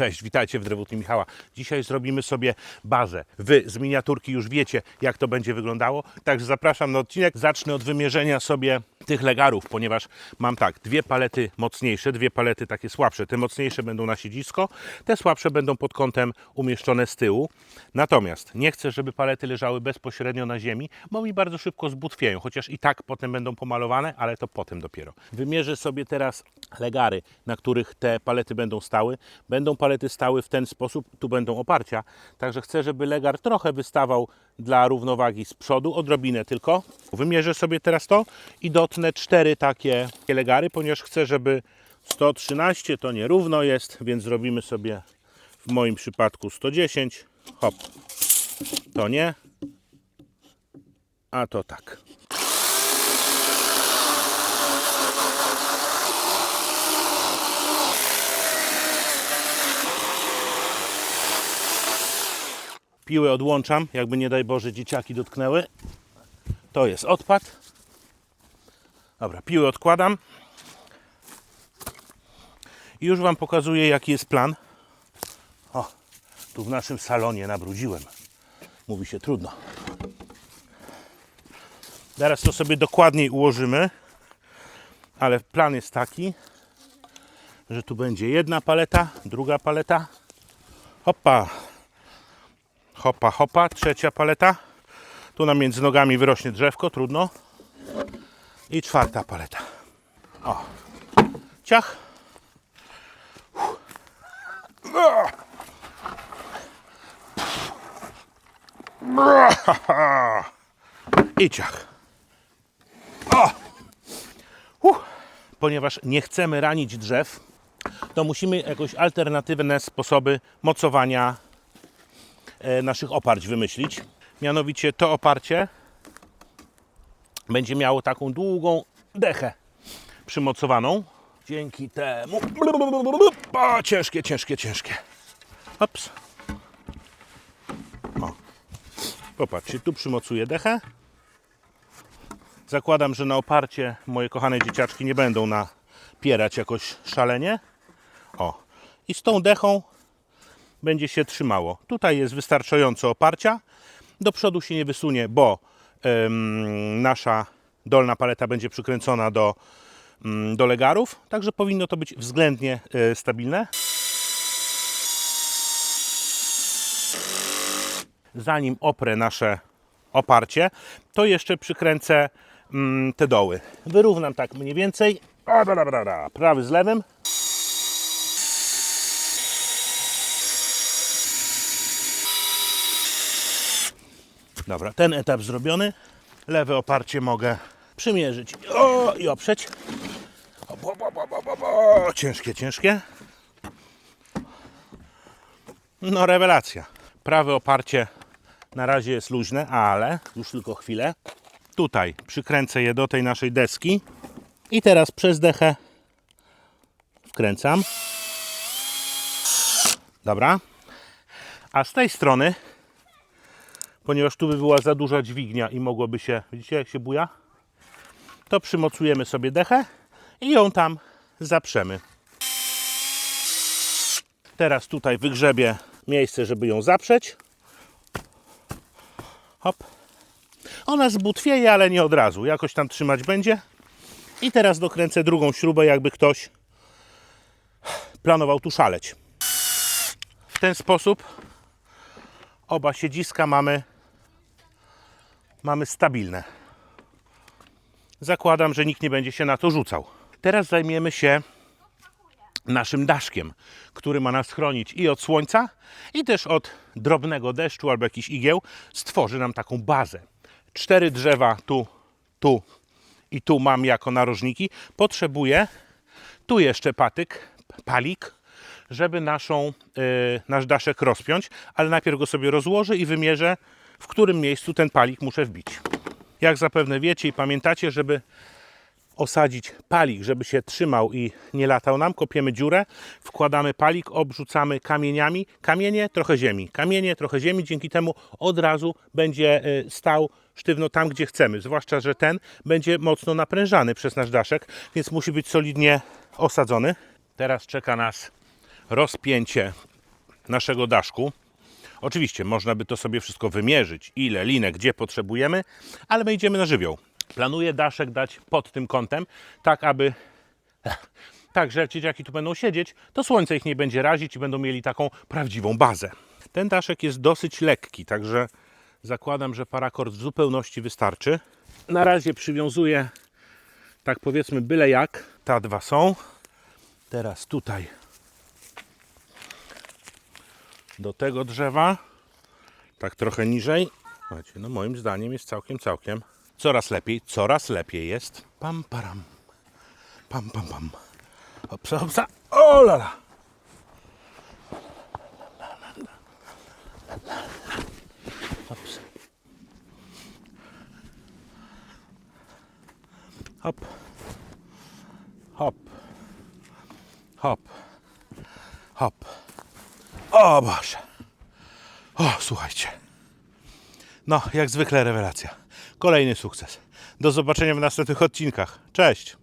Cześć, witajcie w Drewutni Michała. Dzisiaj zrobimy sobie bazę. Wy z miniaturki już wiecie, jak to będzie wyglądało, także zapraszam na odcinek. Zacznę od wymierzenia sobie tych legarów, ponieważ mam tak, dwie palety mocniejsze, dwie palety takie słabsze. Te mocniejsze będą na siedzisko, te słabsze będą pod kątem umieszczone z tyłu. Natomiast nie chcę, żeby palety leżały bezpośrednio na ziemi, bo mi bardzo szybko zbutwieją, chociaż i tak potem będą pomalowane, ale to potem dopiero. Wymierzę sobie teraz legary, na których te palety będą stały. Będą palety stały w ten sposób, tu będą oparcia, także chcę, żeby legar trochę wystawał dla równowagi z przodu, odrobinę tylko. Wymierzę sobie teraz to i dotnę cztery takie legary, ponieważ chcę, żeby 113 to nierówno jest, więc zrobimy sobie w moim przypadku 110. Hop, to nie, a to tak. Piłę odłączam, jakby nie daj Boże dzieciaki dotknęły. To jest odpad. Dobra, piłę odkładam. I już Wam pokazuję, jaki jest plan. O, tu w naszym salonie nabrudziłem. Mówi się trudno. Teraz to sobie dokładniej ułożymy. Ale plan jest taki, że tu będzie jedna paleta, druga paleta. Hopa, hopa, hopa, trzecia paleta. Tu nam między nogami wyrośnie drzewko, trudno. I czwarta paleta. O, ciach. I ciach. O! Uff. Ponieważ nie chcemy ranić drzew, to musimy jakoś alternatywne sposoby mocowania naszych oparć wymyślić. Mianowicie to oparcie będzie miało taką długą dechę przymocowaną. Dzięki temu. O, ciężkie, ciężkie, ciężkie. Ops. O. Popatrzcie, tu przymocuję dechę. Zakładam, że na oparcie moje kochane dzieciaczki nie będą napierać jakoś szalenie. O. I z tą dechą będzie się trzymało. Tutaj jest wystarczająco oparcia. Do przodu się nie wysunie, bo em, nasza dolna paleta będzie przykręcona do, mm, do legarów. Także powinno to być względnie e, stabilne. Zanim oprę nasze oparcie, to jeszcze przykręcę mm, te doły. Wyrównam tak mniej więcej. O, da, da, da, da. Prawy z lewym. Dobra, ten etap zrobiony. Lewe oparcie mogę przymierzyć o, i oprzeć. O, bo, bo, bo, bo, bo. Ciężkie, ciężkie. No, rewelacja. Prawe oparcie na razie jest luźne, ale już tylko chwilę. Tutaj przykręcę je do tej naszej deski i teraz przez dechę wkręcam. Dobra. A z tej strony ponieważ tu by była za duża dźwignia i mogłoby się, widzicie jak się buja? To przymocujemy sobie dechę i ją tam zaprzemy. Teraz tutaj wygrzebię miejsce, żeby ją zaprzeć. Hop. Ona zbutwieje, ale nie od razu. Jakoś tam trzymać będzie. I teraz dokręcę drugą śrubę, jakby ktoś planował tu szaleć. W ten sposób oba siedziska mamy, mamy stabilne. Zakładam, że nikt nie będzie się na to rzucał. Teraz zajmiemy się naszym daszkiem, który ma nas chronić i od słońca, i też od drobnego deszczu albo jakichś igieł. Stworzy nam taką bazę. Cztery drzewa tu, tu i tu mam jako narożniki. Potrzebuję tu jeszcze patyk, palik, żeby naszą, y, nasz daszek rozpiąć, ale najpierw go sobie rozłożę i wymierzę, w którym miejscu ten palik muszę wbić. Jak zapewne wiecie i pamiętacie, żeby osadzić palik, żeby się trzymał i nie latał nam, kopiemy dziurę, wkładamy palik, obrzucamy kamieniami, kamienie, trochę ziemi, kamienie, trochę ziemi, dzięki temu od razu będzie y, stał sztywno tam, gdzie chcemy, zwłaszcza, że ten będzie mocno naprężany przez nasz daszek, więc musi być solidnie osadzony. Teraz czeka nas rozpięcie naszego daszku. Oczywiście można by to sobie wszystko wymierzyć, ile linek, gdzie potrzebujemy, ale my idziemy na żywioł. Planuję daszek dać pod tym kątem, tak aby tak, że jak dzieciaki tu będą siedzieć, to słońce ich nie będzie razić i będą mieli taką prawdziwą bazę. Ten daszek jest dosyć lekki, także zakładam, że parakord w zupełności wystarczy. Na razie przywiązuję, tak powiedzmy, byle jak. Ta dwa są. Teraz tutaj do tego drzewa, tak trochę niżej. Słuchajcie, no moim zdaniem jest całkiem, całkiem. Coraz lepiej, coraz lepiej jest. Pam, param. Pam, pam, pam. Hopsa, hopsa. O lala. Hop. Hop. Hop. Hop. O Boże. O, słuchajcie. No, jak zwykle rewelacja. Kolejny sukces. Do zobaczenia w następnych odcinkach. Cześć.